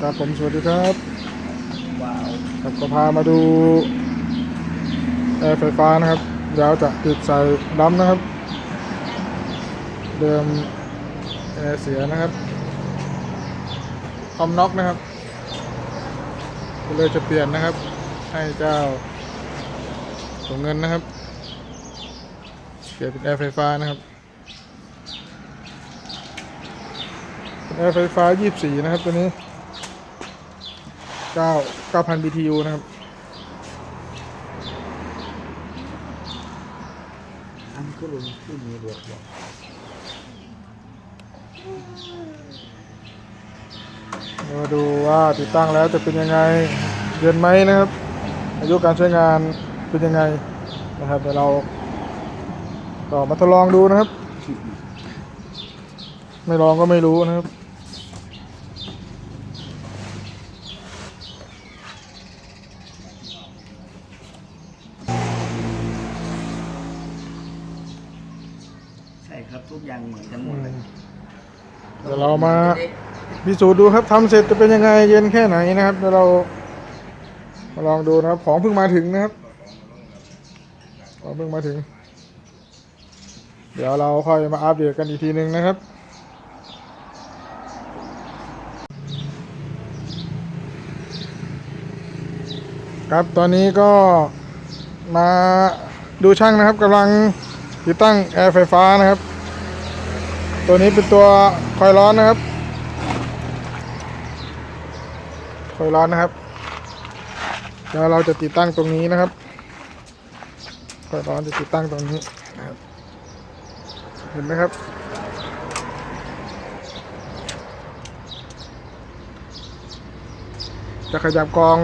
ครับผมสวัสดีครับว้าวครับก็พามาดูแอร์ไฟฟ้านะครับเดี๋ยวจะติดใส่ดัมนะครับ เดิมแอร์เสียนะครับคอมน็อกนะครับก็เลยจะเปลี่ยนนะครับ ให้เจ้าส่งเงินนะครับ เปลี่ยนเป็นแอร์ไฟฟ้านะครับเป็นแอร์ ไฟฟ้า 24 นะครับ ตัวนี้ 9 9,000 BTU นะครับอันก็ลงที่มีบวกบวกมาดูว่าติดตั้งแล้วจะเป็นยังไงเย็นไหมนะครับ อายุการใช้งานเป็นยังไงนะครับเดี๋ยวเราก็มาทดลองดูนะครับ ไม่ลองก็ไม่รู้นะครับ ใช่ครับทุกอย่างเหมือนกันหมดเลย เดี๋ยวเรา มาพิสูจน์ดูครับทำเสร็จจะเป็นยังไงเย็นแค่ไหนนะครับเดี๋ยวเรามาลองดูนะครับ ของเพิ่งมาถึงนะครับของเพิ่งมาถึง เดี๋ยวเราค่อยมาอัปเดตกันอีกทีหนึ่งนะครับครับตอนนี้ก็มาดูช่างนะครับกำลังติดตั้งแอร์ไฟฟ้านะครับ ตัวนี้เป็นตัวคอยร้อนนะครับ คอยร้อนนะครับเดี๋ยวเราจะติดตั้งตรงนี้นะครับ คอยร้อนจะติดตั้งตรงนี้นะครับ เห็นไหมครับ จะขยับกอง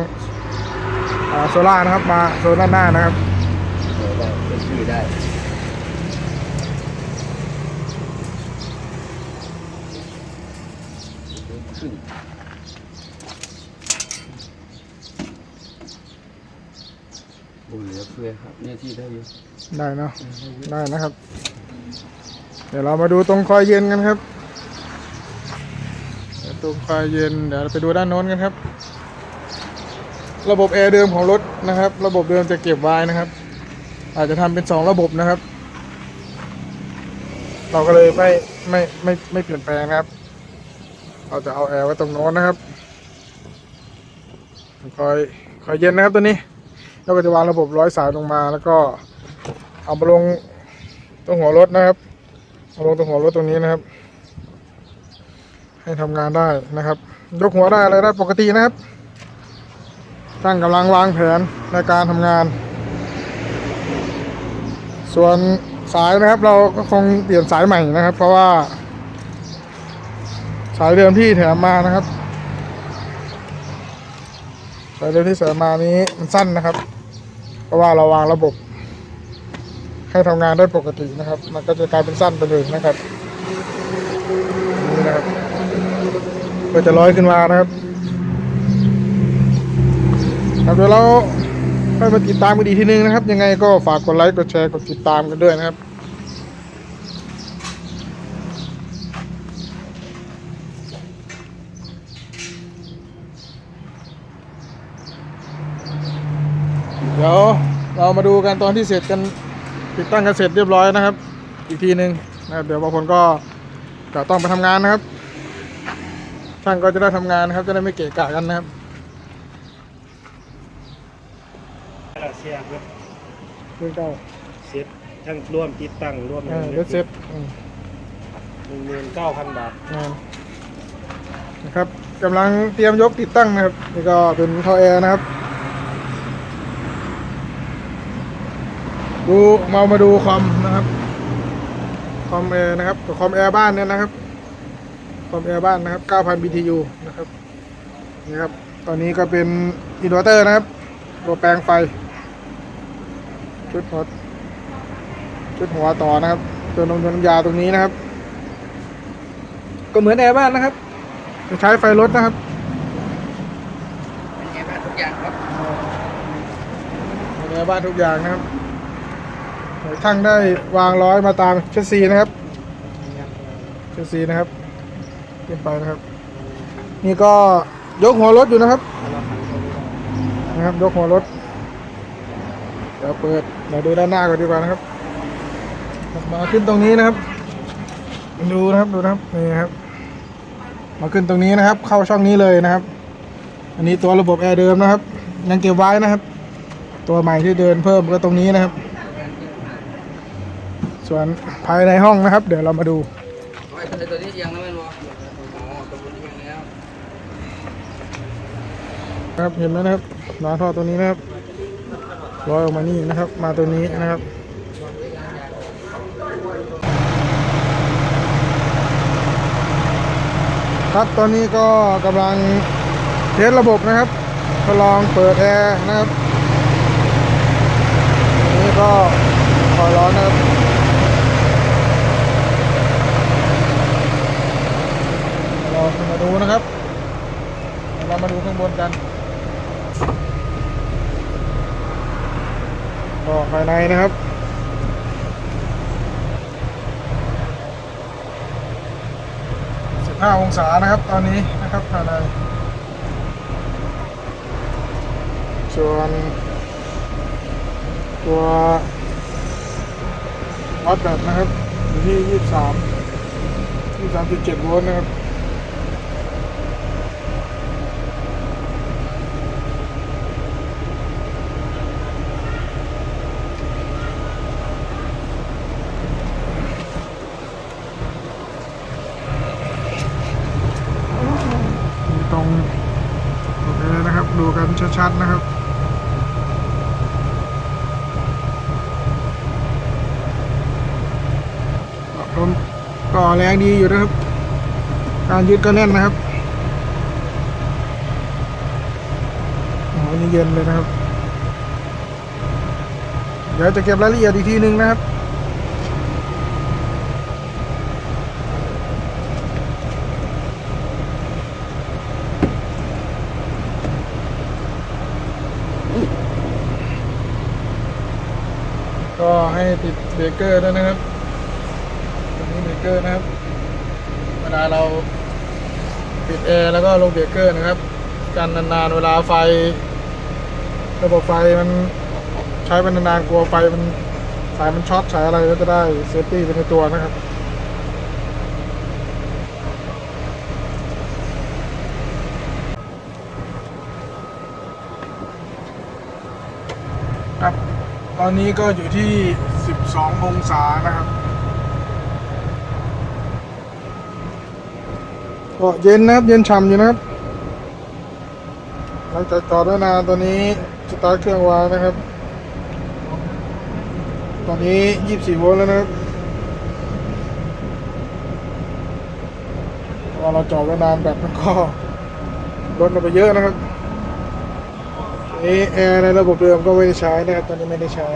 อโซล่านะครับมาโซนด้านหน้านะครับเป็นชื่อได้ขึ้น โอ้เหลือเฟือครับ เนี่ยที่ได้อยู่ได้เนาะได้นะครับ เดี๋ยวเรามาดูตรงคอยเย็นกันครับตรงคอยเย็นเดี๋ยวเราไปดูด้านโน้นกันครับ ระบบแอร์เดิมของรถนะครับ ระบบเดิมจะเก็บไว้นะครับ อาจจะทำเป็นสองระบบนะครับ เราก็เลยไม่ไม่ไม่ไม่เปลี่ยนแปลงนะครับเราจะเอาแอร์ไว้ตรงโน้นนะครับคอยคอยเย็นนะครับตัวนี้ แล้วก็จะวางระบบร้อยสายลงมาแล้วก็เอามาลงตรงหัวรถนะครับเอาลงตรงหัวรถตรงนี้นะครับ ให้ทำงานได้นะครับ ยกหัวได้อะไรได้ปกตินะครับช่างกำลังวางแผนในการทำงาน ส่วนสายนะครับเราก็คงเปลี่ยนสายใหม่นะครับ เพราะว่า สายเดิมที่แถมมานะครับสายเดิมที่แถมมานี้มันสั้นนะครับ เพราะว่าเราวางระบบ ให้ทำงานได้ปกตินะครับ มันก็จะกลายเป็นสั้นไปเลยนะครับนี่นะครับก็จะร้อยขึ้นมานะครับครับเดี๋ยวเราไปมาติดตามกันดีทีนึงนะครับ ยังไงก็ฝากกดไลค์กดแชร์กดติดตามกันด้วยนะครับ เดี๋ยวเรามาดูกันตอนที่เสร็จกันติดตั้งกันเสร็จเรียบร้อยนะครับ อีกทีหนึ่งนะครับเดี๋ยวบางคนก็จะต้องไปทำงานนะครับช่างก็จะได้ทำงานนะครับ จะได้ไม่เกะกะกันนะครับเราเชียร์ครับเรื่องเก้าเซ็ตทั้งร่วมติดตั้งร่วมเออเวทเซ็ตอืมหนึ่งหมื่นเก้าพันบาทอ่านะครับกำลังเตรียมยกติดตั้งนะครับนี่ก็เป็นท่อแอร์นะครับ ดูมามาดูคอมนะครับคอมแอร์นะครับกับคอมแอร์บ้านเนี่ยนะครับคอมแอร์บ้านนะครับ 9,000 BTU นะครับนี่ครับ ตอนนี้ก็เป็นอินเวอร์เตอร์นะครับตัวแปลงไฟ ชุดหัวชุดหัวต่อนะครับตัวนมตัวน้ำยาตรงนี้นะครับ ก็เหมือนแอร์บ้านนะครับจะใช้ไฟรถนะครับเป็นไงบ้างทุกอย่างครับเหมือนแอร์บ้านทุกอย่างนะครับ ช่างได้วางร้อยมาตามเชสซีนะครับเชลซีนะครับขึ้นไปนะครับ นี่ก็ยกหัวรถอยู่นะครับ นะครับ ยกหัวรถเดี๋ยวเปิดเดี๋ยวดูด้านหน้าก่อนดีกว่านะครับมาขึ้นตรงนี้นะครับ ดูนะครับดูนะครับนี่ครับ มาขึ้นตรงนี้นะครับ เข้าช่องนี้เลยนะครับ อันนี้ตัวระบบแอร์เดิมนะครับ ยังเก็บไว้นะครับ ตัวใหม่ที่เดินเพิ่มก็ตรงนี้นะครับ ส่วนภายในห้องนะครับ เดี๋ยวเรามาดูตัวนี้ยังนะแม่นบอครับเห็นไหมนะครับล้อท่อตัวนี้นะครับร้อยออกมานี่นะครับ มาตัวนี้นะครับครับตอนนี้ก็กำลังเทสระบบนะครับทดลองเปิดแอร์นะครับอันนี้ก็คอยร้อนนะครับเรา มาดูนะครับ เรามาดูข้างบนกันก็ภายในนะครับ15องศานะครับตอนนี้นะครับภายใน ส่วนตัววัดแบตนะครับอยู่ที่ 23 23.7โวลต์นะครับ รงตรงนี้นะครับ ดูกันชัดๆนะครับลมก่อแรงดีอยู่นะครับ การยึดก็แน่นนะครับโอ้โหนี่เย็นเลยนะครับ เดี๋ยวจะเก็บรายละเอียดอีกทีนึงนะครับ ติดเบรกเกอร์ด้วยนะครับตรงนี้เบรกเกอร์นะครับ เวลาเราปิดแอร์แล้วก็ลงเบรกเกอร์นะครับ กันนานๆเวลาไฟ ระบบไฟมันใช้เป็นนานๆกลัวไฟมันสายมันช็อตสายอะไรก็จะได้เซฟตี้ไปในตัวนะครับครับ ตอนนี้ก็อยู่ที่ 12 องศานะครับ ก็เย็นนะครับ เย็นฉ่ำอยู่นะครับหลังจากจอดไว้นานตอนนี้สตาร์ทเครื่องไว้นะครับ ตอนนี้ 24 โวลต์แล้วนะครับพอเราจอดไว้นานแบบมันก็ลดลงไปเยอะนะครับนี่แอร์ในระบบเดิมก็ไม่ได้ใช้นะครับ ตอนนี้ไม่ได้ใช้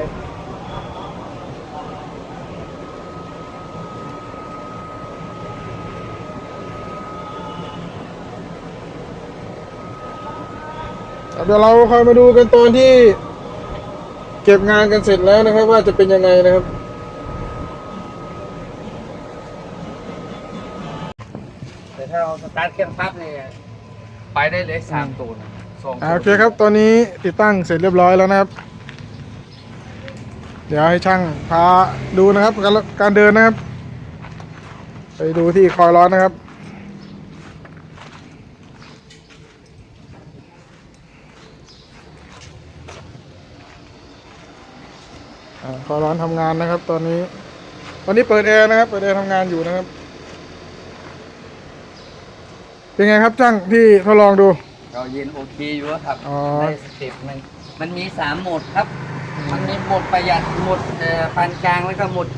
เดี๋ยวเราคอยมาดูกันตอนที่ เก็บงานกันเสร็จแล้วนะครับ ว่าจะเป็นยังไงนะครับ แต่ถ้าเราสตาร์ทเครื่องปั๊บเนี่ยไปได้เลยสามตัวนะสองตัวอ่าโอเคครับตอนนี้ติดตั้งเสร็จเรียบร้อยแล้วนะครับ เดี๋ยวให้ช่างพาดูนะครับการการเดินนะครับ ไปดูที่คอยร้อนนะครับ อ่าคอยร้อนทำงานนะครับ ตอนนี้ ตอนนี้เปิดแอร์นะครับ เปิดแอร์ทำงานอยู่นะครับ เป็นไงครับช่างที่ทดลองดู เราเย็นโอเคอยู่แล้วครับอ๋อ ได้สเต็ปมันมันมีสามโหมดครับ มันมีโหมดประหยัดโหมดเอ่อปานกลางแล้วก็โหมด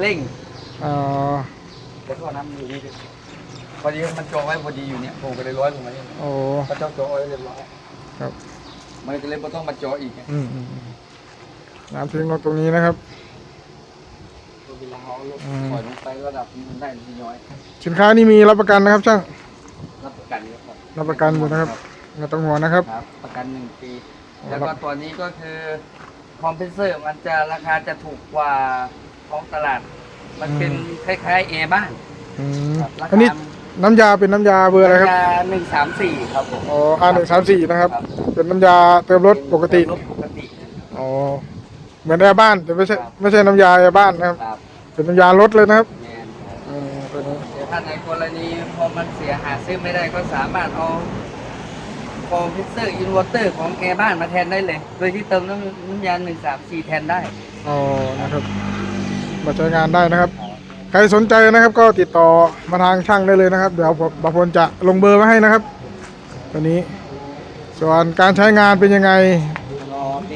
เร่งอ๋อแต่ก็น้ำอยู่นี่ดิพอดีมันจองไว้พอดีอยู่เนี่ยผมก็เลยร้อยลงมาเนี่ยโอ้ เขาเจ้าจองไว้เรียบร้อยครับ มันก็เลยไม่ต้องมาจออีกไงอืมอืมอืม น้ำทิ้งลงตรงนี้นะครับเวลาเขาลดอืมปล่อยลงไประดับนี้มันได้ทีน้อยสินค้านี่มีรับประกันนะครับช่างรับประกันอยู่ครับรับประกันหมดนะครับไม่ต้องห่วงนะครับครับประกันหนึ่งปีอ๋อแล้วก็ตัวนี้ก็คือคอมเพรสเซอร์มันจะราคาจะถูกกว่าท้องตลาด มันเป็นคล้ายๆแอร์บ้านอืมครับราคาอันนี้น้ำยาเป็นน้ำยาเบอร์อะไรครับหนึ่งสามสี่ครับผมอ๋ออาหนึ่งสามสี่นะครับ เป็นน้ำยาเติมรถปกติรถปกติอ๋อ เหมือนแอร์บ้านแต่ไม่ใช่ไม่ใช่น้ำยาแอร์บ้านนะครับ ครับเป็นน้ำยารถเลยนะครับแมนครับอืมตัวนี้เดี๋ยวถ้าในกรณีพอมันเสียหาซื้อไม่ได้ก็สามารถเอาคอมพิวเตอร์อินเวอร์เตอร์ของแอร์บ้านมาแทนได้เลย โดยที่เติมน้ำน้ำยาหนึ่งสามสี่แทนได้ อ๋อนะครับมาใช้งานได้นะครับ ใครสนใจนะครับ ก็ติดต่อมาทางช่างได้เลยนะครับ เดี๋ยวผมบาพลจะลงเบอร์ไว้ให้นะครับ ตัวนี้ ส่วนการใช้งานเป็นยังไงรอติ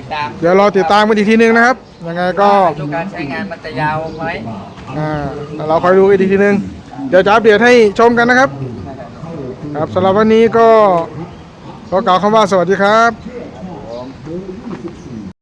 ดตามเดี๋ยวรอติดตามกันอีกทีนึงนะครับ ยังไงก็ดูการใช้งานมันจะยาวไหมอ่าแล้วเราคอยดูอีกทีนึง เดี๋ยวจะอัปเดตให้ชมกันนะครับ ครับสำหรับวันนี้ก็ขอกล่าวคำว่าสวัสดีครับ